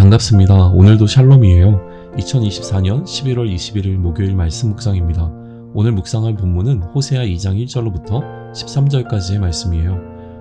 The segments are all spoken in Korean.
반갑습니다. 오늘도 샬롬이에요. 2024년 11월 21일 목요일 말씀 묵상입니다. 오늘 묵상할 본문은 호세아 2장 1절로부터 13절까지의 말씀이에요.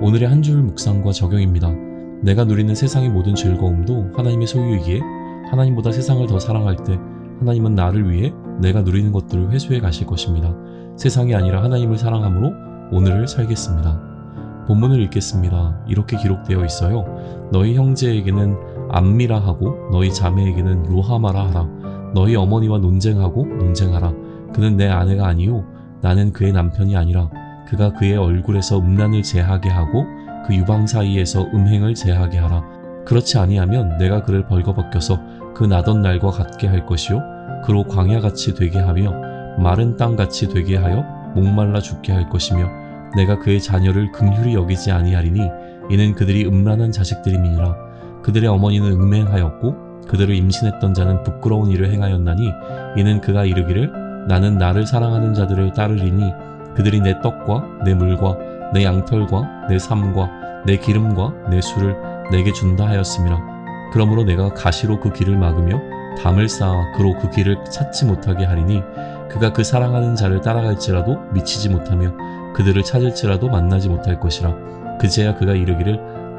오늘의 한 줄 묵상과 적용입니다. 내가 누리는 세상의 모든 즐거움도 하나님의 소유이기에 하나님보다 세상을 더 사랑할 때 하나님은 나를 위해 내가 누리는 것들을 회수해 가실 것입니다. 세상이 아니라 하나님을 사랑함으로 오늘을 살겠습니다. 본문을 읽겠습니다. 이렇게 기록되어 있어요. 너희 형제에게는 암미라 하고 너희 자매에게는 루하마라 하라. 너희 어머니와 논쟁하고 논쟁하라. 그는 내 아내가 아니요 나는 그의 남편이 아니라 그가 그의 얼굴에서 음란을 제하게 하고 그 유방 사이에서 음행을 제하게 하라. 그렇지 아니하면 내가 그를 벌거벗겨서 그 나던 날과 같게 할 것이요 그로 광야같이 되게 하며 마른 땅같이 되게 하여 목말라 죽게 할 것이며 내가 그의 자녀를 긍휼히 여기지 아니하리니 이는 그들이 음란한 자식들임이니라 그들의 어머니는 음행하였고 그들을 임신했던 자는 부끄러운 일을 행하였나니 이는 그가 이르기를 나는 나를 사랑하는 자들을 따르리니 그들이 내 떡과 내 물과 내 양털과 내 삶과 내 기름과 내 술을 내게 준다 하였음이라 그러므로 내가 가시로 그 길을 막으며 담을 쌓아 그로 그 길을 찾지 못하게 하리니 그가 그 사랑하는 자를 따라갈지라도 미치지 못하며 그들을 찾을지라도 만나지 못할 것이라. 그제야 그가 이르기를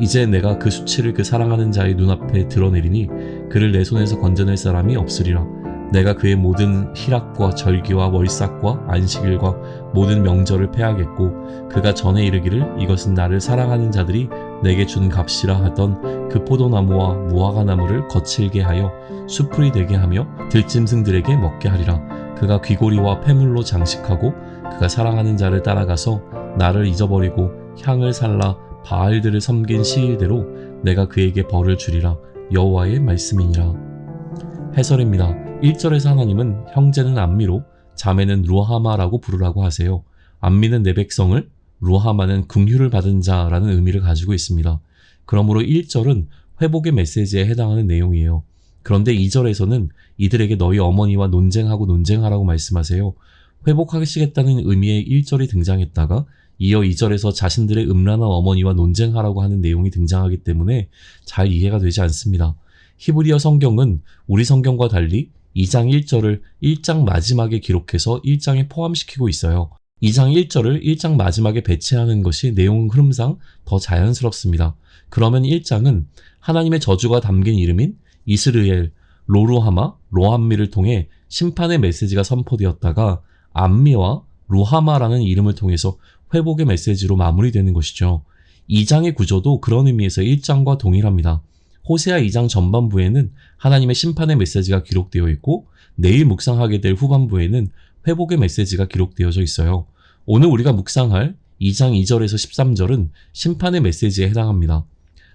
이제 내가 그 수치를 그 사랑하는 자의 눈앞에 드러내리니 그를 내 손에서 건져낼 사람이 없으리라. 내가 그의 모든 희락과 절기와 월삭과 안식일과 모든 명절을 패하겠고 그가 전에 이르기를 이것은 나를 사랑하는 자들이 내게 준 값이라 하던 그 포도나무와 무화과 나무를 거칠게 하여 수풀이 되게 하며 들짐승들에게 먹게 하리라. 그가 귀고리와 폐물로 장식하고 그가 사랑하는 자를 따라가서 나를 잊어버리고 향을 살라 바알들을 섬긴 시일대로 내가 그에게 벌을 주리라 여호와의 말씀이니라 해설입니다. 1절에서 하나님은 형제는 안미로 자매는 루하마라고 부르라고 하세요. 안미는 내 백성을 루하마는 긍휼을 받은 자라는 의미를 가지고 있습니다. 그러므로 1절은 회복의 메시지에 해당하는 내용이에요. 그런데 2절에서는 이들에게 너희 어머니와 논쟁하고 논쟁하라고 말씀하세요. 회복하시겠다는 의미의 1절이 등장했다가 이어 2절에서 자신들의 음란한 어머니와 논쟁하라고 하는 내용이 등장하기 때문에 잘 이해가 되지 않습니다. 히브리어 성경은 우리 성경과 달리 2장 1절을 1장 마지막에 기록해서 1장에 포함시키고 있어요. 2장 1절을 1장 마지막에 배치하는 것이 내용 흐름상 더 자연스럽습니다. 그러면 1장은 하나님의 저주가 담긴 이름인 이스르엘, 로루하마, 로함미를 통해 심판의 메시지가 선포되었다가 암미와 루하마라는 이름을 통해서 회복의 메시지로 마무리되는 것이죠. 2장의 구조도 그런 의미에서 1장과 동일합니다. 호세아 2장 전반부에는 하나님의 심판의 메시지가 기록되어 있고 내일 묵상하게 될 후반부에는 회복의 메시지가 기록되어져 있어요. 오늘 우리가 묵상할 2장 2절에서 13절은 심판의 메시지에 해당합니다.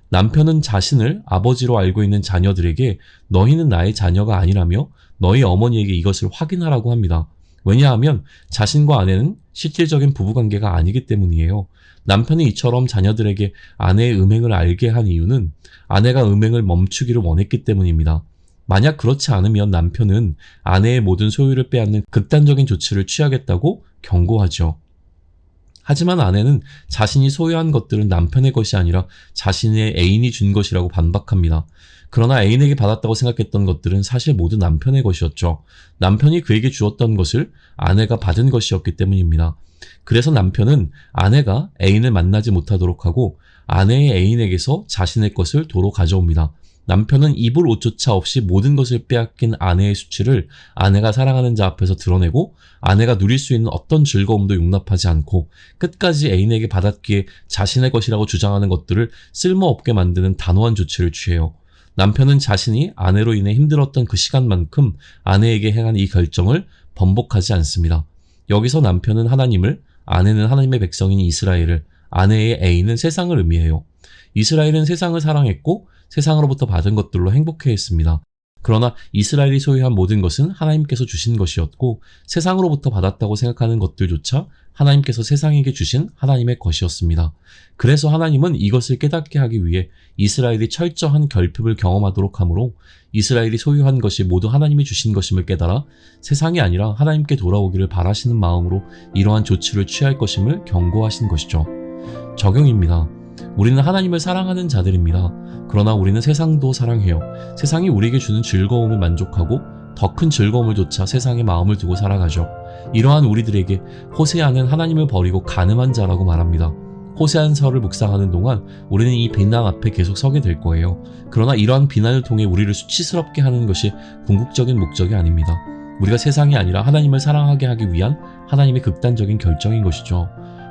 남편은 자신을 아버지로 알고 있는 자녀들에게 너희는 나의 자녀가 아니라며 너희 어머니에게 이것을 확인하라고 합니다. 왜냐하면 자신과 아내는 실질적인 부부관계가 아니기 때문이에요. 남편이 이처럼 자녀들에게 아내의 음행을 알게 한 이유는 아내가 음행을 멈추기를 원했기 때문입니다. 만약 그렇지 않으면 남편은 아내의 모든 소유를 빼앗는 극단적인 조치를 취하겠다고 경고하죠. 하지만 아내는 자신이 소유한 것들은 남편의 것이 아니라 자신의 애인이 준 것이라고 반박합니다. 그러나 애인에게 받았다고 생각했던 것들은 사실 모두 남편의 것이었죠. 남편이 그에게 주었던 것을 아내가 받은 것이었기 때문입니다. 그래서 남편은 아내가 애인을 만나지 못하도록 하고 아내의 애인에게서 자신의 것을 도로 가져옵니다. 남편은 입을 옷조차 없이 모든 것을 빼앗긴 아내의 수치를 아내가 사랑하는 자 앞에서 드러내고 아내가 누릴 수 있는 어떤 즐거움도 용납하지 않고 끝까지 애인에게 받았기에 자신의 것이라고 주장하는 것들을 쓸모없게 만드는 단호한 조치를 취해요. 남편은 자신이 아내로 인해 힘들었던 그 시간만큼 아내에게 행한 이 결정을 번복하지 않습니다. 여기서 남편은 하나님을, 아내는 하나님의 백성인 이스라엘을, 아내의 애인은 세상을 의미해요. 이스라엘은 세상을 사랑했고 세상으로부터 받은 것들로 행복해 했습니다. 그러나 이스라엘이 소유한 모든 것은 하나님께서 주신 것이었고 세상으로부터 받았다고 생각하는 것들조차 하나님께서 세상에게 주신 하나님의 것이었습니다. 그래서 하나님은 이것을 깨닫게 하기 위해 이스라엘이 철저한 결핍을 경험하도록 하므로 이스라엘이 소유한 것이 모두 하나님이 주신 것임을 깨달아 세상이 아니라 하나님께 돌아오기를 바라시는 마음으로 이러한 조치를 취할 것임을 경고하신 것이죠. 적용입니다. 우리는 하나님을 사랑하는 자들입니다. 그러나 우리는 세상도 사랑해요. 세상이 우리에게 주는 즐거움을 만족하고 더 큰 즐거움을 조차 세상에 마음을 두고 살아가죠. 이러한 우리들에게 호세아는 하나님을 버리고 가늠한 자라고 말합니다. 호세안서를 묵상하는 동안 우리는 이 비난 앞에 계속 서게 될 거예요. 그러나 이러한 비난을 통해 우리를 수치스럽게 하는 것이 궁극적인 목적이 아닙니다. 우리가 세상이 아니라 하나님을 사랑하게 하기 위한 하나님의 극단적인 결정인 것이죠.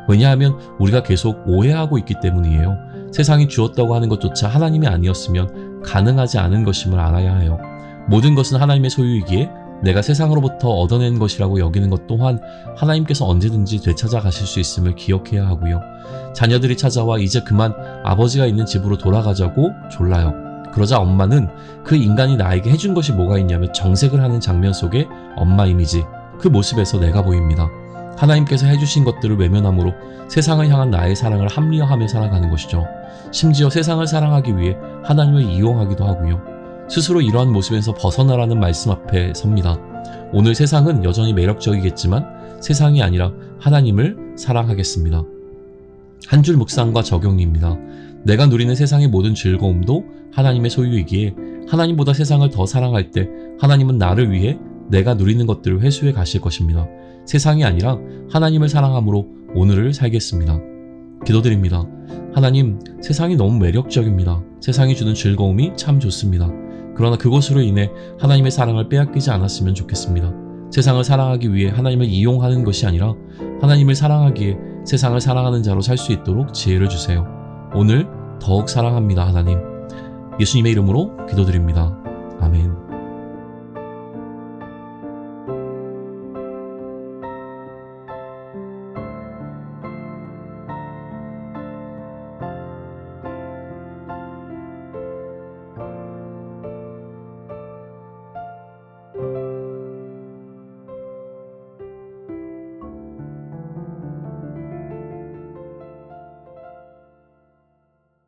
왜냐하면 우리가 계속 오해하고 있기 때문이에요. 세상이 주었다고 하는 것조차 하나님이 아니었으면 가능하지 않은 것임을 알아야 해요. 모든 것은 하나님의 소유이기에 내가 세상으로부터 얻어낸 것이라고 여기는 것 또한 하나님께서 언제든지 되찾아 가실 수 있음을 기억해야 하고요. 자녀들이 찾아와 이제 그만 아버지가 있는 집으로 돌아가자고 졸라요. 그러자 엄마는 그 인간이 나에게 해준 것이 뭐가 있냐며 정색을 하는 장면 속에 엄마 이미지, 그 모습에서 내가 보입니다. 하나님께서 해주신 것들을 외면함으로 세상을 향한 나의 사랑을 합리화하며 살아가는 것이죠. 심지어 세상을 사랑하기 위해 하나님을 이용하기도 하고요. 스스로 이러한 모습에서 벗어나라는 말씀 앞에 섭니다. 오늘 세상은 여전히 매력적이겠지만 세상이 아니라 하나님을 사랑하겠습니다. 한 줄 묵상과 적용입니다. 내가 누리는 세상의 모든 즐거움도 하나님의 소유이기에 하나님보다 세상을 더 사랑할 때 하나님은 나를 위해 내가 누리는 것들을 회수해 가실 것입니다. 세상이 아니라 하나님을 사랑함으로 오늘을 살겠습니다. 기도드립니다. 하나님, 세상이 너무 매력적입니다. 세상이 주는 즐거움이 참 좋습니다. 그러나 그것으로 인해 하나님의 사랑을 빼앗기지 않았으면 좋겠습니다. 세상을 사랑하기 위해 하나님을 이용하는 것이 아니라 하나님을 사랑하기에 세상을 사랑하는 자로 살 수 있도록 지혜를 주세요. 오늘 더욱 사랑합니다, 하나님. 예수님의 이름으로 기도드립니다. 아멘.